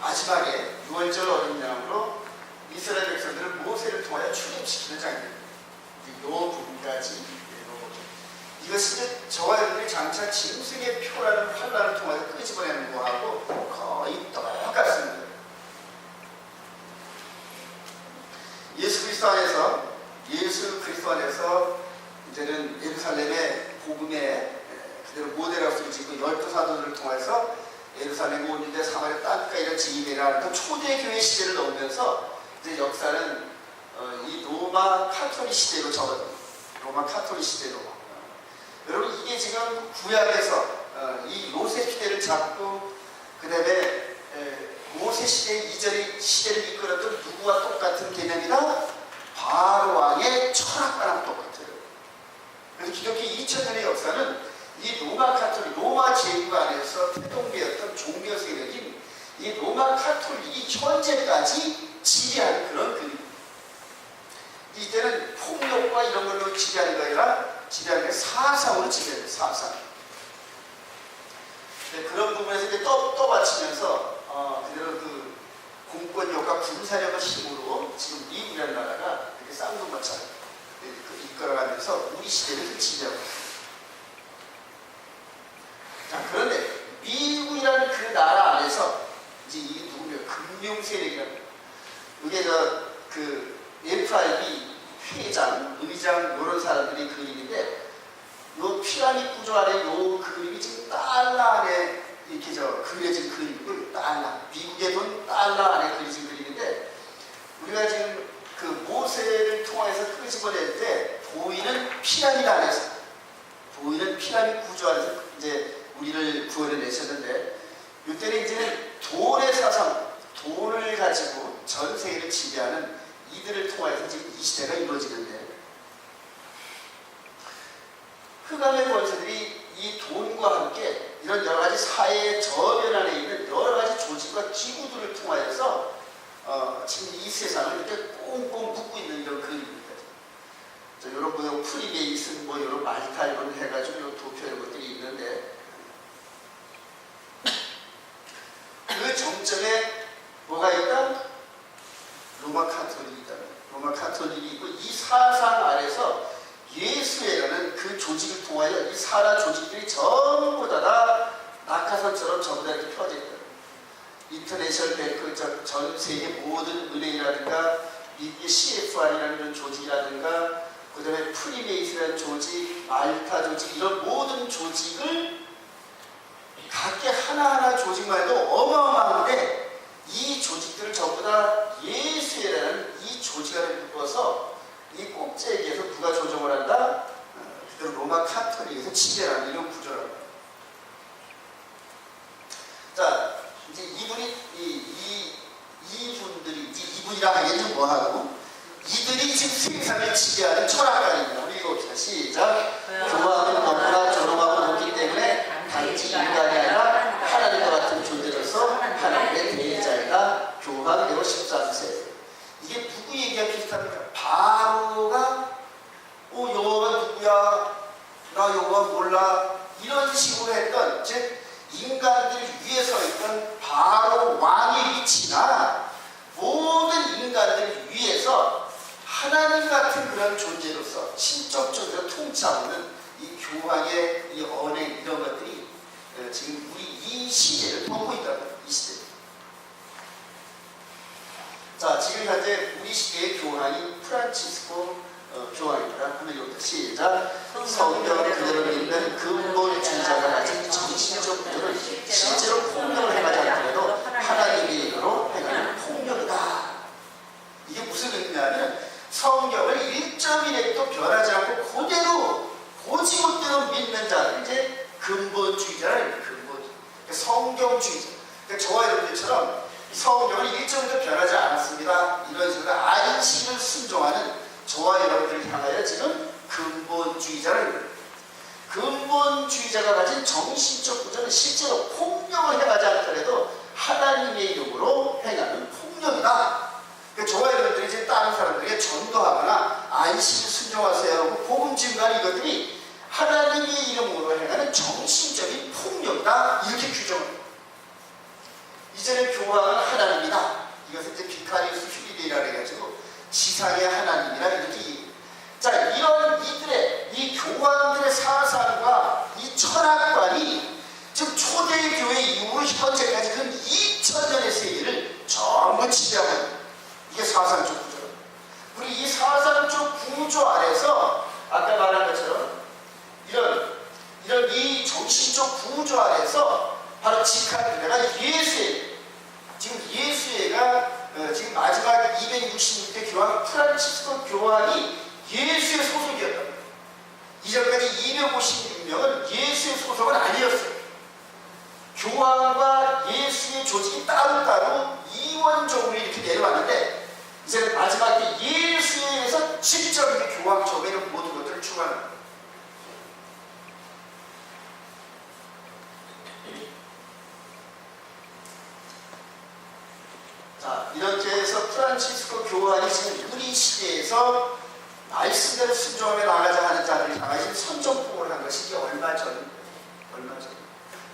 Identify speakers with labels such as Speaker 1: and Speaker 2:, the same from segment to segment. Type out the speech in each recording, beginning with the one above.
Speaker 1: 마지막에 6월절 어린 양으로 이스라엘 백성들을 모세를 통하여 출입시키는 장면. 이 부분까지 읽어보죠. 이것이 이제 저와 여러분이 장차 짐승의 표라는 환란을 통하여 끄집어내는 거하고 거의 똑같습니다. 예수 그리스도 안에서 예수 그리스도 안에서 이제는 예루살렘의 복음의 그대로 모델하우스를 짓고 열두 사도들을 통해서 예루살렘 온 유대 사마리아 땅까지 이런 지임이라는 그 초대 교회 시대를 넘으면서 이제 역사는 어, 이 로마 카톨릭 시대로 접어듭니다. 로마 카톨릭 시대로. 어, 여러분 이게 지금 구약에서 어, 이 요셉 시대를 잡고 그 다음에 모세 시대 이전의 시대를 이끌었던 누구와 똑같은 개념이다? 바로 왕의 철학과랑 똑같아요. 그래서 기독교 2000년의 역사는 이 로마 카톨릭, 로마 제국 안에서 태동되었던 종교 세력인 이 로마 카톨릭이 현재까지 지배하는 그런 그림. 이때는 폭력과 이런 걸로 지배하는 게 아니라 지배하는 게 사상으로 지배해요, 사상. 네, 그런 부분에서 이제 떠, 떠받치면서 어, 그대로 그 공권력과 군사력의 힘으로 지금 미국이라는 나라가 이렇게 쌍둥마처럼 그 이끌어가면서 우리 시대를 지배하고 있습니다. 자, 그런데 미국이라는 그 나라 안에서 이제 이게 누구냐 금융 세력이라고 이게 저 그 FRB 회장, 의장 이런 사람들이 그림인데 요 피라미드 구조 안에 요 그림이 지금 달러 안에 이렇게 저 그려진 그림이고 달러 미국의 돈 달러 안에 그려진 그림인데 우리가 지금 그 모세를 통해서 끄집어낼 때 보이는 피라미드 안에서 보이는 피라미드 구조 안에서 시대 우리를 구원해내셨는데 이때는 이제 돈의 사상, 돈을 가지고 전 세계를 지배하는 이들을 통해서 지금 이 시대가 이루어지는데 흑암의 권세들이 이 돈과 함께 이런 여러 가지 사회의 저변 안에 있는 여러 가지 조직과 기구들을 통하여서 어, 지금 이 세상을 이렇게 꽁꽁 묶고 있는 이런 그림입니다. 자, 이런 뭐 프리메이슨 뭐 이런 말타 이런 해가지고 이런 도표 이런 것들이 있는데 그 정점에 뭐가 있다? 로마 카톨릭이 있다. 로마 카톨릭이 있고 이 사상 아래서 예수회라는 그 조직을 통하여 이 사라 조직들이 전부 다, 다 낙하산처럼 전부 다 이렇게 펴져 있다. 인터내셔널 뱅크 전 세계 은행이라든가 미국의 CFR이라는 이런 조직이라든가 그 다음에 프리메이스라는 조직, 말타 조직 이런 모든 조직을 각기 하나하나 조직만 해도 어마어마한데 이 조직들을 전부 다 예수회라는 이 조직 안에 묶어서 이 꼭지에게서 누가 조정을 한다? 어, 그대로 로마 카톨릭에서 지배하는 이런 구조라고 자, 이제 이분이, 이, 이, 이분들이, 이제 이분이라 하기에는 뭐하고? 이들이 지금 세상을 지배하는 철학가입니다. 우리 이거 시작. 교만은 너무나 존엄하고 높기 때문에 단지 인간이 아니라 하나님과 같은 존재로서 하나님의 대자이다. 교환되고 13세. 이게 누구 얘기가 비슷합니까? 바로가 어 여호와가 누구야? 나 여호와 몰라. 이런 식으로 했던 즉 인간들 위에 서 있던 바로 왕의 위치나 모든 인간들 위에서 하나님 같은 그런 존재로서 신적적으로 통치하는 이 교황의 이 언행 이런 것들이 어, 지금 우리 이 시대를 덮고 있다는 이 시대. 자, 지금 현재 우리 시대의 교황이 프란치스코 어, 교황입니다. 하면 이부터 시작. 성경 그대로 믿는 근본주의자가 가진 정신적 구조를 실제로 폭력을 행하지 않더라도 하나님의 이름으로 행하는 폭력이다. 이게 무슨 의미냐면 성경을 1.1핵도 변하지 않고 그대로 고지못대로 믿는 자를 이제 근본주의자를 근본 그러니까 성경주의자. 그러니까 저와 여러분들처럼 성경을 1.1도 변하지 않았습니다. 이런 식으로 안식을 순종하는 저와 여러분들을 향하여 지금 근본주의자를 근본주의자가 가진 정신적 구조는 실제로 폭력을 행하지 않더라도 하나님 이제 비카리우스 휴리데이라 해가지고 지상의 하나님이라 이렇게 얘기해요. 자 이런 이들의 이 교황들의 사상과 이 철학관이 지금 초대교회 이후 현재까지 그 2000년의 세계를 전부 지배하고 있는 이게 사상적 구조. 우리 이 사상적 구조 아래서 아까 말한 것처럼 이런 이런 이 정신적 구조 아래서 바로 직하들가 예수의 지금 예수회가 어, 지금 마지막 266대 교황 프란치스코 교황이 예수의 소속이었다. 이전까지 256명은 예수의 아니었어요. 교황과 예수의 조직이 따로따로 이원적으로 이렇게 내려왔는데 이제 마지막 때 예수에서 직접 이렇게 교황 있는 모든 것들을 추가하는 거예요. 자, 이렇게 해서 프란치스코 교황이 지금 우리 시대에서 말씀대로 순종하며 나가자 하는 자들을 향하여 지금 선정포를 한 것이 얼마 전, 얼마 전.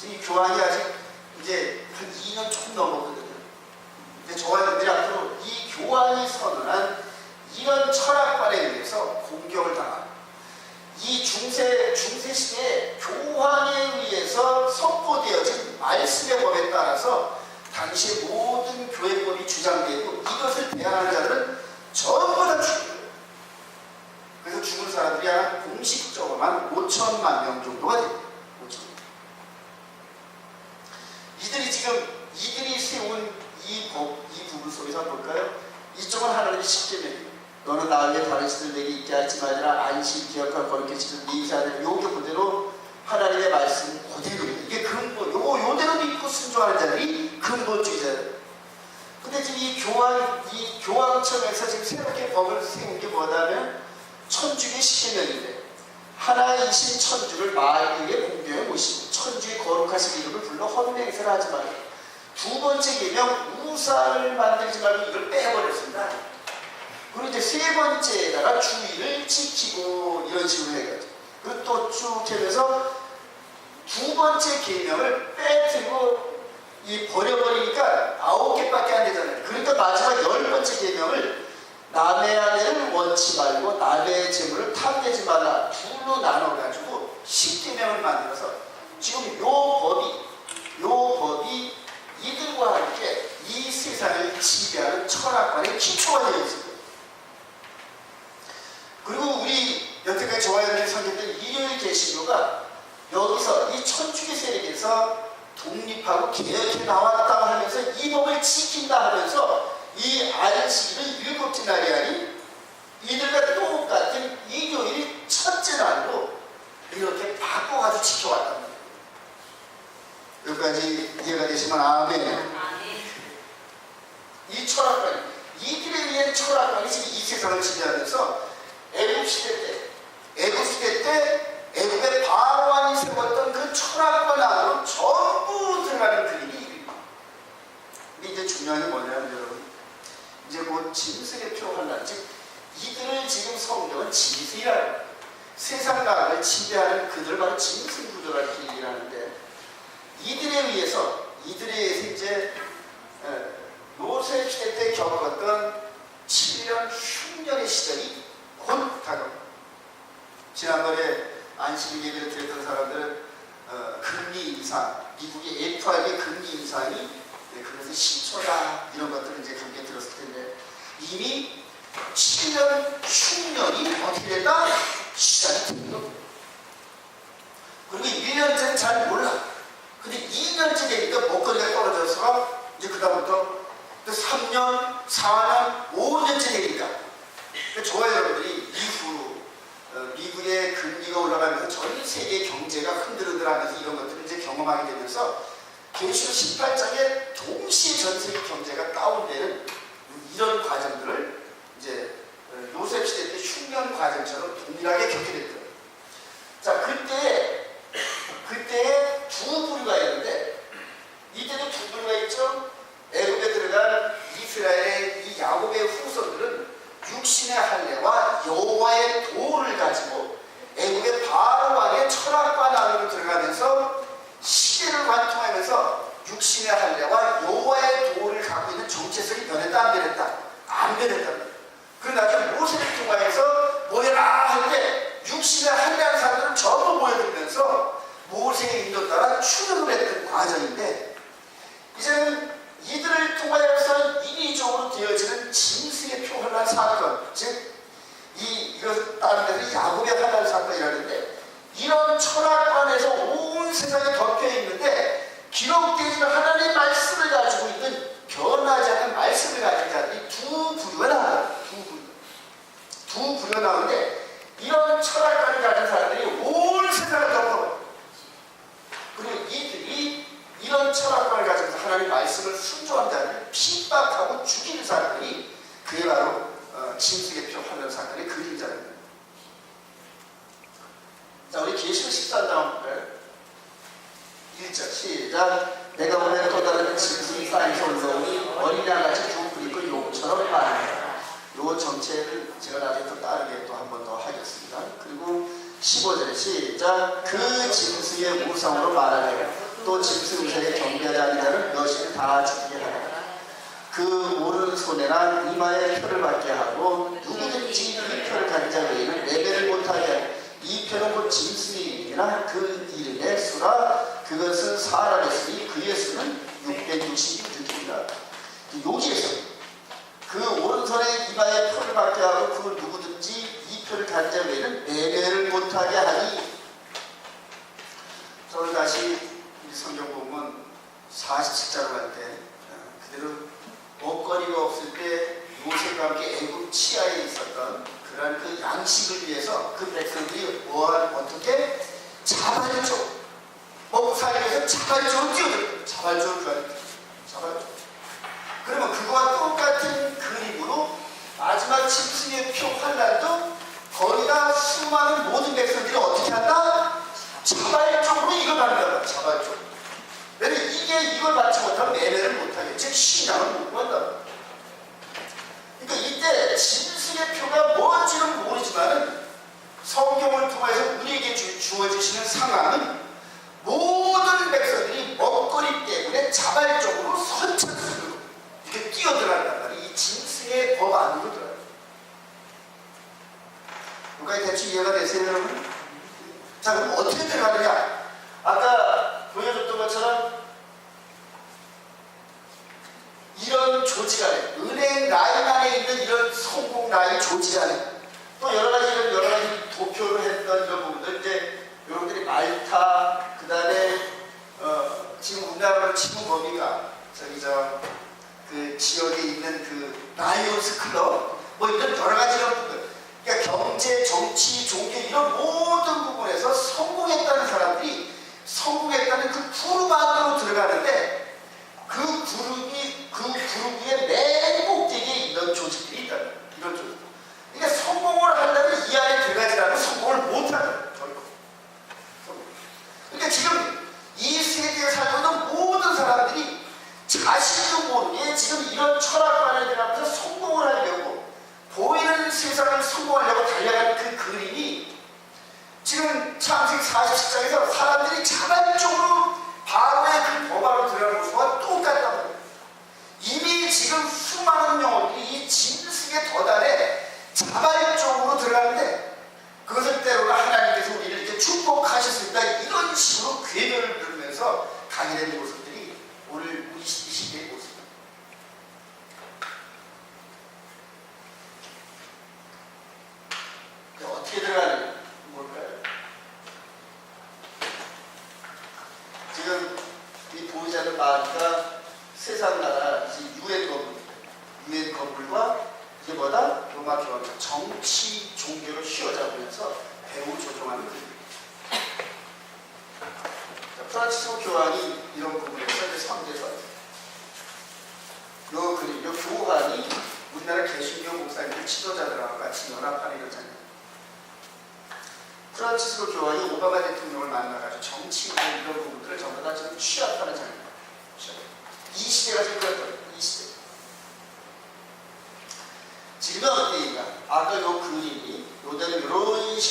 Speaker 1: 지금 이 교황이 아직 이제 한 2년 조금 넘었거든요. 근데 저와 여러분들이 앞으로 이 교황이 선언한 이런 철학관에 의해서 공격을 당하고 이 중세, 중세 시대에 교황에 의해서 선포되어진 말씀의 법에 따라서 당시 모든 교회법이 주장되고 이것을 대항하는 자들은 전부 다 죽여요. 그래서 죽은 사람들이 한 공식적으로만 5천만 명 정도가 됩니다. 14절 볼까요? 이쪽은 하나님의 십계명이에요. 너는 나 위에 다른 신들 내게 있게 하지 말라. 안식 기억할 거룩히 지는 미자들 네 요게 그대로 하나님의 말씀 그대로. 이게 근본. 요 요대로 믿고 순종하는 자들이 근본주의자들 근데 지금 이 교황 이 교황청에서 지금 새롭게 법을 생긴 게 뭐냐면 천주의 시계명인데 하나이신 천주를 마에게 공개해 모시고 천주의 거룩하신 이름을 불러 헌맹사를 하지 말라. 두 번째 개명 우상을 만들지 말고 이걸 빼버렸습니다. 그리고 이제 세 번째에다가 주의를 지키고 이런 식으로 해가지고 그리고 또쭉 해서 두 번째 계명을 빼뜨리고 이 버려버리니까 아홉 개밖에 안 되잖아요. 그러니까 마지막 열 번째 계명을 남의 아내를 원치 말고 남의 재물을 탐내지 말라 둘로 나눠가지고 십계명을 만들어서 지금 요 법이 요 법이 이들과 함께 이 세상을 지배하는 철학관의 기초가 되어 있습니다. 그리고 우리 여태까지 여러분이 섬겼던 일요일 계시교가 여기서 이 천주교 세력에서 독립하고 개혁해 나왔다고 하면서 이 법을 지킨다 하면서 이 안식일을 일곱째 날이 아닌 이들과 똑같은 일요일이 첫째 날로 이렇게 바꿔가지고 말이에요. 여기까지 이해가 되시면 아멘. 이 철학관, 이들에 의한 철학관이 지금 이 세상을 지배하면서 애굽 시대 때, 애굽 시대 때 애굽의 바로왕이 세웠던 그 철학관 안으로 전부 들어가는 그림이 이거예요. 근데 이제 중요한 게 뭐냐면 여러분, 이제 곧 짐승의 표현한다. 즉 이들을 지금 성경은 짐승이라는 거예요. 세상 나라를 지배하는 그들 바로 짐승 구조라 이렇게 얘기를 하는데 이들에 의해서 이들에 의해서 이제 노세 시대 때 겪었던 7년 흉년의 시절이 곧 다가옵니다. 지난번에 안식 예배를 드렸던 사람들은 어, 금리 인상, 미국의 FRB 금리 인상이 네, 그것은 신초다 이런 것들을 이제 함께 들었을 텐데 이미 7년 흉년이 어떻게 됐다? 시작이 된 겁니다. 그리고 1년째는 잘 몰라. 근데 2년째 되니까 목걸이가 떨어져서 이제 그다음부터 또 3년, 4년, 5년째 되니까 저와 여러분들이 이후 어, 미국의 금리가 올라가면서 전 세계 경제가 흔들흔들하면서 이런 것들을 이제 경험하게 되면서 계시록 18장에 동시에 전 세계 경제가 다운되는 이런 과정들을 이제 어, 요셉 시대 때 흉년 과정처럼 동일하게 겪게 됐거든요. 자 그때 그때 두 부류가 있는데 이때도 두 부류가 있죠. 애굽에 들어간 이스라엘의 이 야곱의 후손들은 육신의 할례와 여호와의 도를 가지고 애굽의 바로 왕의 철학관 안으로 들어가면서 시대를 관통하면서 육신의 할례와 여호와의 도를 갖고 있는 정체성이 변했다 안 분배됐단 말이에요. 그 나중에 모세를 통하여서 모여라 할 때 육신의 한대한 사람들은 전부 모여들면서 모세의 인도 따라 출애굽을 했던 과정인데 이제는 이들을 통하여서 인위적으로 되어지는 짐승의 표 환란 사건 즉 이, 이것 다른 데는 야곱의 환란 사건이라는데 이런 철학관에서 온 세상에 덮여 있는데 기록되지 하나님의 말씀을 가지고 있는 변하지 않는 말씀을 가진 자들이 두 부류가 나와요. 두 부류. 두 부류가 나오는데 이런 철학관을 가진 사람들이 온 세상을 덮어요. 그리고 이들 이 이런 철학관을 가지면서 하나님의 말씀을 순종한 자를 핍박하고 죽이는 사람들이 그게 바로 어, 짐승의 표 하는 사건의 그림자입니다. 자, 우리 계시록 14장 볼까요? 1절 시작 내가 보면 또 다른 짐승이 쌓여서 올라오니 어린 양같이 두 뿔이고 용처럼 많아요. 요 정체를 제가 나중에 또 다르게 또 한 번 더 하겠습니다. 그리고 15절 시작 그 짐승의 우상으로 말하려 또 짐승 우상에 경배하지 아니하는 여신을 다 죽게 하라. 그 오른손에나 이마에 표를 받게 하고 누구든지 이 표를 가진 자 외에는 예배를 못하게 하라. 이 표는 곧 이름이나 그 이름의 수라 그것은 사람의 수니 그의 수는 666입니다. 여기에서 그 오른손에 이마에 표를 받게 하고 그 누구든지 이 표를 가진 자 외에는 예배를 못하게 하니 저를 다시 이 성경 보면 47자로 갈 때 그대로 먹거리가 없을 때 요셉과 함께 애굽 치하에 있었던 그러한 그 양식을 위해서 그 백성들이 뭐한 어떻게 자발적 먹고 살기 위해서 자발적으로 뛰어들어요. 자발적으로 가야 자발적. 그러면 그거와 똑같은 그림으로 마지막 짐승의 표 환란도 거의 다 수많은 모든 백성들이 어떻게 한다? 자발적으로 이걸 받는다. 자발적으로. 왜냐면 이게 이걸 받지 못하면 매매를 못하게 즉 신앙을 못 구한다. 그러니까 이때 짐승의 표가 뭔지는 모르지만 성경을 통해서 우리에게 주, 주어지시는 상황은 모든 백성들이 먹거리 때문에 자발적으로 선착순으로 이렇게 뛰어들어간단 말이에요. 이 짐승의 법 안으로 들어가요. 여기까지 대충 이해가 되세요, 여러분? 자, 그럼 어떻게 들어가느냐? 아까 보여줬던 것처럼 이런 조직 안에 은행 라인 안에 있는 이런 성공 라인 조직 안에 또 여러 가지 이런 여러 가지 도표를 했던 이런 부분들 이제 여러분들이 말타 그 다음에 어, 지금 우리나라로 치는 범위가 저기 저 그 지역에 있는 그 라이온스 클럽 뭐 이런 여러 가지 이런 부분 그러니까 경제 정치 종교 이런 모든 부분에서 성공했다는 사람들이 성공했다는 그 그룹 안으로 들어가는데 그 그룹이 그 그룹 위에 맨 꼭대기에 이런 조직들이 있다. 이런 조직. 그러니까 성공을 한다면 이 안에 들어가지라면 성공을 못하는 결국. 그러니까 지금 이 세계에 살고 있는 모든 사람들이 자신도 모르게 지금 이런 철학관에 들어가면서 성공을 하려고 보이는 세상을 성공하려고 달려가는 그 그림이 지금 창세기 47장에서 사람들이 자발적으로 바로의 그 법안으로 들어가는 것과 똑같단 말이에요. 이미 지금 수많은 영혼들이 이 짐승의 덫안에 자발적으로 들어가는데 그것을 때로는 하나님께서 우리를 이렇게 축복하셨습니다. 이런 식으로 궤도를 부르면서 강의되는 모습들이 오늘 우리 이 시대의 모습입니다. 그럼 어떻게 들어가는 뭘까요? 지금 이 않는 마을가 세상 나라 이제 유엔 건물, 유엔 건물과 이게 뭐다? 로마 교황 정치 종교를 휘어잡으면서 배후 조종하는. 자, 프란치스코 교황이 이런 부분에서 성대서 요 그림, 요 교황이 우리나라 개신교 목사님들 지도자들하고 같이 연합하는 장면. 프란치스코 교황이 오바마 대통령을 만나가지고 정치 이런 부분들을 전부 다 지금 취합하는 장면. 취합. 이 시대가 지금 그런 거예요. 이 시대. 지금은 어때인가? 아까 요 그림이 요대로 이